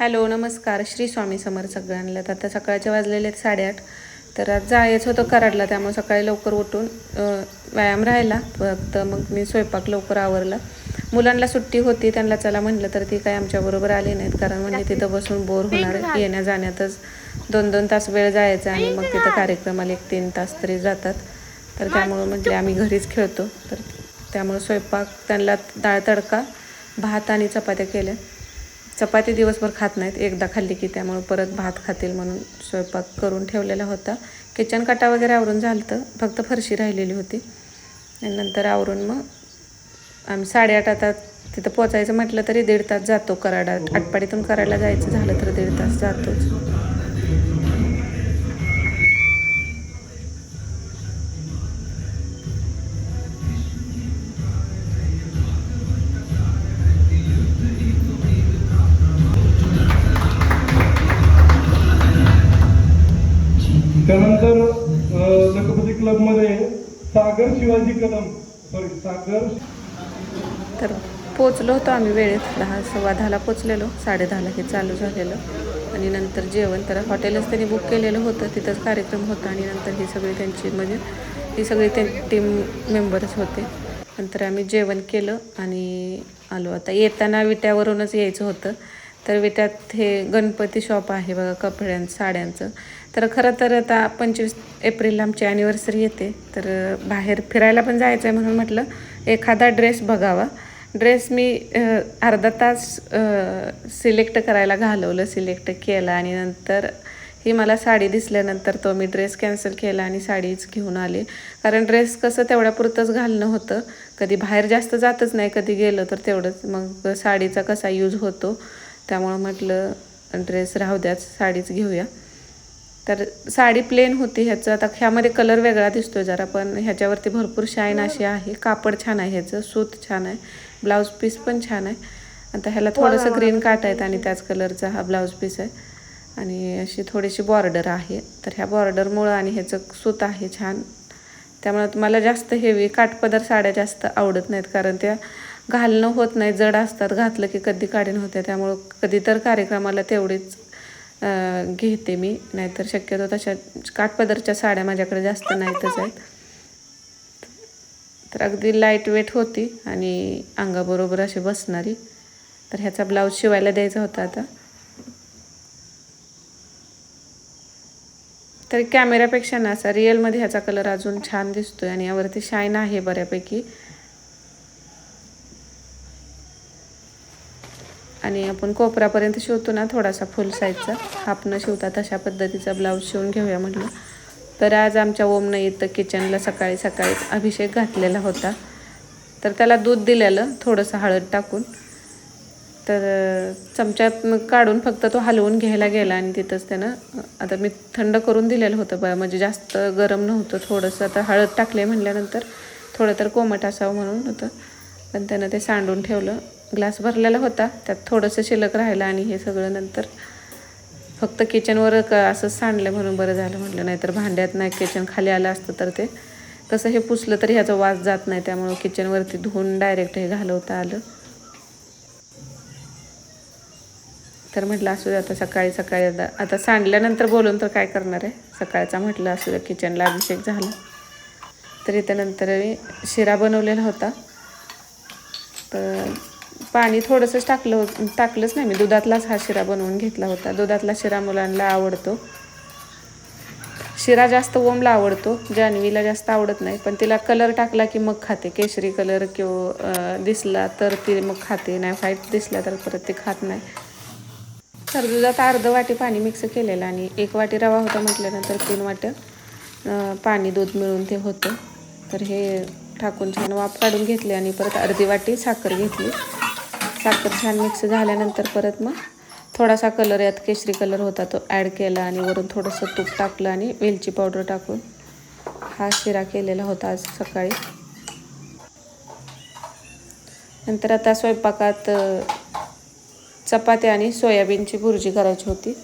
Hello नमस्कार. श्री स्वामी समर सगळ्यांना. तर आता सकाळचे वाजलेले आहेत साडेआठ. तर आज जायचं होतं कराडला त्यामुळे सकाळी लवकर उठून व्यायाम राहिला. फक्त मग मी स्वयंपाक लवकर आवरला. मुलांना सुट्टी होती त्यांना चला म्हणलं तर ती काही आमच्याबरोबर आली नाहीत. कारण म्हणजे तिथं बसून बोर होणार येण्या जाण्यातच दोन दोन तास वेळ जायचा आणि मग तिथं कार्यक्रमाला एक तीन तास तरी जातात. तर त्यामुळं म्हटले आम्ही घरीच खेळतो. तर त्यामुळं स्वयंपाक त्यांना डाळ तडका भात आणि चपात्या केल्या. चपाती दिवसभर खात नाहीत. एकदा खाल्ली की त्यामुळे परत भात खातील म्हणून स्वयंपाक करून ठेवलेला होता. किचन काटा वगैरे आवरून झालं होतं फक्त फरशी राहिलेली होती. आणि नंतर आवरून मग आम्ही साडेआठ आता तिथं पोचायचं म्हटलं तरी दीड तास जातो कराडा. आटपाडीतून कराडला जायचं झालं तर दीड तास जातोच. सागर शिवाजी कदम. सॉरी सागर तर पोचलो होतो आम्ही वेळेत. दहा सव्वा दहाला पोचलेलो. साडे दहाला हे चालू झालेलं. आणि नंतर जेवण. तर हॉटेलच त्यांनी बुक केलेलं होतं. तिथंच कार्यक्रम होता. आणि नंतर ही सगळी त्यांची म्हणजे ही सगळी ते टीम मेंबर्स होते. नंतर आम्ही जेवण केलं आणि आलो. आता येताना विट्यावरूनच यायचं होतं. तर विट्यात हे गणपती शॉप आहे बघा कपड्यांचं साड्यांचं. तर खरं तर आता पंचवीस एप्रिलला आमची ॲनिव्हर्सरी येते. तर बाहेर फिरायला पण जायचं आहे म्हणून म्हटलं एखादा ड्रेस बघावा. ड्रेस मी अर्धा तास सिलेक्ट करायला घालवलं सिलेक्ट केला आणि नंतर ही मला साडी दिसल्यानंतर तो मी ड्रेस कॅन्सल केला आणि साडीच घेऊन आले. कारण ड्रेस कसं तेवढ्यापुरतंच घालणं होतं. कधी बाहेर जास्त जातच नाही कधी गेलं तर तेवढंच. मग साडीचा कसा यूज होतो? त्यामुळं म्हटलं ड्रेस राहू द्याच साडीच घेऊया. तर साडी प्लेन होती ह्याचं आता ह्यामध्ये कलर वेगळा दिसतोय जरा पण ह्याच्यावरती भरपूर शाईन अशी आहे. कापड छान आहे ह्याचं सूत छान आहे. ब्लाऊज पीस पण छान आहे. आता ह्याला थोडंसं ग्रीन काट आहेत आणि त्याच कलरचा हा ब्लाऊज पीस आहे. आणि अशी थोडीशी बॉर्डर आहे. तर ह्या बॉर्डरमुळं आणि ह्याचं सूत आहे छान. त्यामुळे मला जास्त हेवी काठपदर साड्या जास्त आवडत नाहीत कारण त्या घालणं होत नाही. जड असतात. घातलं की कधी काढीन होते. त्यामुळं कधी तर कार्यक्रमाला तेवढीच घेते मी. नाहीतर शक्यतो तशा काठपदरच्या साड्या माझ्याकडे जास्त नाहीतच आहेत. तर अगदी लाइट वेट होती आणि अंगाबरोबर अशी बसणारी. तर ह्याचा ब्लाऊज शिवायला द्यायचा होता आता. तर कॅमेऱ्यापेक्षा ना असा रिअलमध्ये ह्याचा कलर अजून छान दिसतोय आणि यावरती शाईन आहे बऱ्यापैकी. आणि आपण कोपरापर्यंत शिवतो ना थोडासा फुल साईजचा हाफ न शिवता तशा पद्धतीचा ब्लाऊज शिवून घेऊया म्हटलं. तर आज आमच्या ओमनं इथं किचनला सकाळी सकाळी अभिषेक घातलेला होता. तर त्याला दूध दिलेलं थोडंसं हळद टाकून. तर चमच्यात मग काढून फक्त तो हलवून घ्यायला गेला आणि तिथंच त्यानं आता मी थंड करून दिलेलं होतं बा म्हणजे जास्त गरम नव्हतं थोडंसं आता हळद टाकले म्हणल्यानंतर थोडं तर कोमट असावं म्हणून होतं. पण त्यानं ते सांडून ठेवलं. ग्लास भरलेला होता. त्यात थोडंसं शिल्लक राहिलं आणि हे सगळं नंतर फक्त किचनवर क असं सांडलं म्हणून बरं झालं म्हटलं. नाहीतर भांड्यात नाही किचन खाली आलं असतं तर ते. कसं हे पुसलं तरी ह्याचा वास जात नाही. त्यामुळं किचनवरती धुवून डायरेक्ट हे घालवता आलं. तर म्हटलं असू दे आता सकाळी सकाळी आता आता सांडल्यानंतर बोलून तर काय करणार आहे? सकाळचा म्हटलं असू द्या किचनला अभिषेक झाला. तरी त्यानंतर शिरा बनवलेला होता. तर पाणी थोडंसंच टाकलं हो टाकलंच नाही मी. दुधातलाच हा शिरा बनवून घेतला होता. दुधातला शिरा मुलांना आवडतो. शिरा जास्त ओमला आवडतो. जान्हवीला जास्त आवडत नाही. पण तिला कलर टाकला की मग खाते. केशरी कलर किंवा दिसला तर ती मग खाते. नाही व्हाईट दिसला तर परत ती खात नाही. तर दुधात अर्ध वाटी पाणी मिक्स केलेलं आणि एक वाटी रवा होता म्हटल्यानंतर तीन वाट्या पाणी दूध मिळून ते होतं. तर हे टाकून छान वाफ काढून घेतली आणि परत अर्धी वाटी साखर घेतली. साखर छान मिक्स झाल्यानंतर परत मग थोडासा कलर यात केशरी कलर होता तो ॲड केला आणि वरून थोडंसं तूप टाकलं आणि वेलची पावडर टाकून हा शिरा केलेला होता आज सकाळी. नंतर आता स्वयंपाकात चपाती चपात्या आणि सोयाबीनची भुर्जी करायची होती.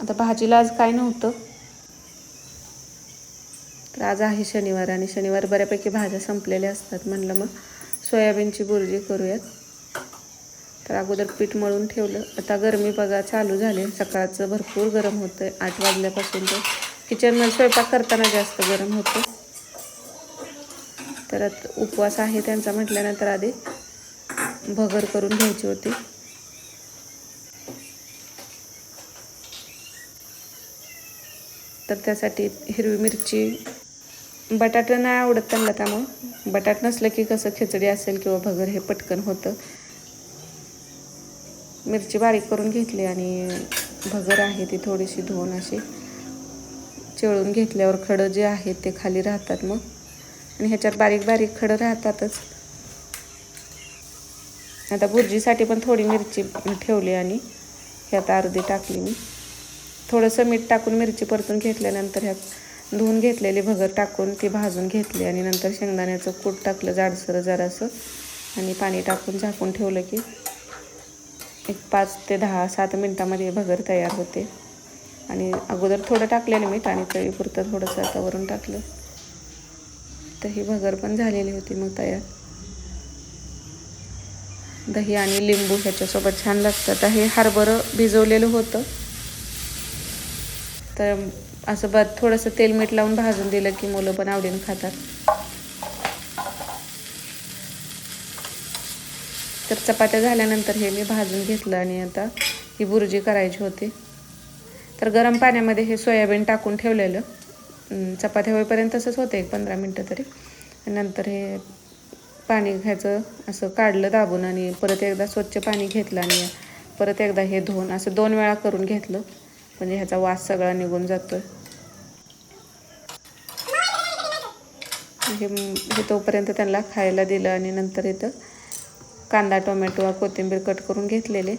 आता भाजीला आज काय नव्हतं. तर आज आहे शनिवार आणि शनिवार बऱ्यापैकी भाज्या संपलेल्या असतात. म्हणलं मग सोयाबीनची भुर्जी करूयात. तर अगोदर पीठ मळून ठेवलं. आता गरमी बघा चालू झाली. सकाळचं भरपूर गरम होतं आहे आठ वाजल्यापासून तर किचनमध्ये स्वयंपाक करताना जास्त गरम होतं तर आता उपवास आहे त्यांचा म्हटल्यानंतर आधी भगर करून घ्यायची होती. तर त्यासाठी हिरवी मिरची बटाटा नाही आवडत त्यांना त्यामुळं. बटाट नसलं की कसं खिचडी असेल किंवा भगर हे पटकन होतं. मिरची बारीक करून घेतली आणि भगर आहे ती थोडीशी धुवून अशी चिळून घेतल्यावर खडं जे आहेत ते खाली राहतात मग. आणि ह्याच्यात बारीक बारीक खडं राहतातच. आता भुर्जीसाठी पण थोडी मिरची ठेवली आणि ह्यात अर्धी टाकली मी. थोडंसं मीठ टाकून मिरची परतून घेतल्यानंतर ह्यात धुवून घेतलेली भगर टाकून ती भाजून घेतली आणि नंतर शेंगदाण्याचं कूट टाकलं जाडसरं जरासं. आणि पाणी टाकून झाकून ठेवलं की एक पाच ते दहा सात मिनटामध्ये भगर तयार होते. आणि अगोदर थोडं टाकलेलं मीठ आणि चवीपुरतं थोडंसं आता वरून टाकलं. तर ही भगर पण झालेली होती मग तयार. दही आणि लिंबू ह्याच्यासोबत छान लागतं आता हे हरभरं भिजवलेलं होतं. तर असं बा थोडंसं तेल मीठ लावून भाजून दिलं की मुलं पण आवडीनं खातात. तर चपात्या झाल्यानंतर हे मी भाजून घेतलं आणि आता ही बुर्जी करायची होती. तर गरम पाण्यामध्ये हे सोयाबीन टाकून ठेवलेलं. चपात्या होईपर्यंत तसंच होतं एक पंधरा मिनटं तरी. नंतर हे पाणी घ्यायचं असं काढलं दाबून आणि परत एकदा स्वच्छ पाणी घेतलं आणि परत एकदा हे धुवून असं दोन वेळा करून घेतलं. म्हणजे ह्याचा वास सगळा निघून जातोय. हे हे तोपर्यंत त्यांना खायला दिलं आणि नंतर इथं कांदा टोमॅटो कोथिंबीर कट करून घेतलेले.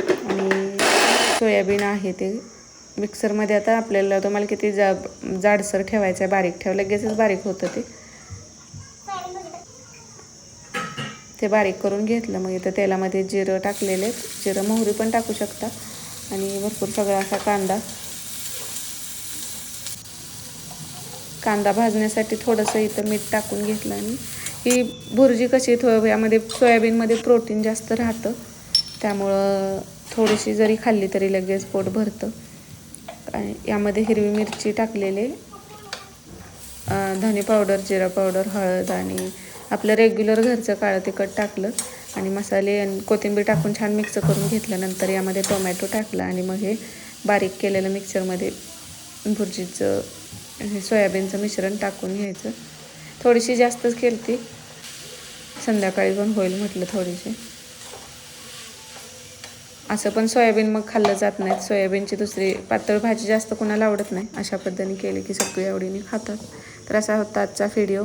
आणि सोयाबीन आहे ते मिक्सरमध्ये आता आपल्याला तुम्हाला किती जा जाडसर ठेवायचं आहे बारीक ठेव लगेचच बारीक होतं ते. ते बारीक करून घेतलं मग इथं तेलामध्ये जिरं टाकलेले जिरं मोहरी पण टाकू शकता. आणि भरपूर सगळा असा कांदा. कांदा भाजण्यासाठी थोडंसं इथं मीठ टाकून घेतलं आणि ही भुर्जी कशी थो यामध्ये सोयाबीनमध्ये प्रोटीन जास्त राहतं. त्यामुळं थोडीशी जरी खाल्ली तरी लगेच पोट भरतं. आणि यामध्ये हिरवी मिरची टाकलेले धने पावडर जिरा पावडर हळद आणि आपलं रेग्युलर घरचं काळं तिखट टाकलं आणि मसाले आणि कोथिंबीर टाकून छान मिक्स करून घेतल्यानंतर यामध्ये टोमॅटो टाकला आणि मग हे बारीक केलेलं मिक्सरमध्ये भुर्जीचं हे सोयाबीनचं मिश्रण टाकून घ्यायचं. थोडीशी जास्तच केलती संध्याकाळी पण होईल म्हटलं थोडीशी. असं पण सोयाबीन मग खाल्लं जात नाहीत सोयाबीनची दुसरी पातळ भाजी जास्त कोणाला आवडत नाही. अशा पद्धतीने केली की सगळी आवडीने खातात. तर असा होता आजचा व्हिडिओ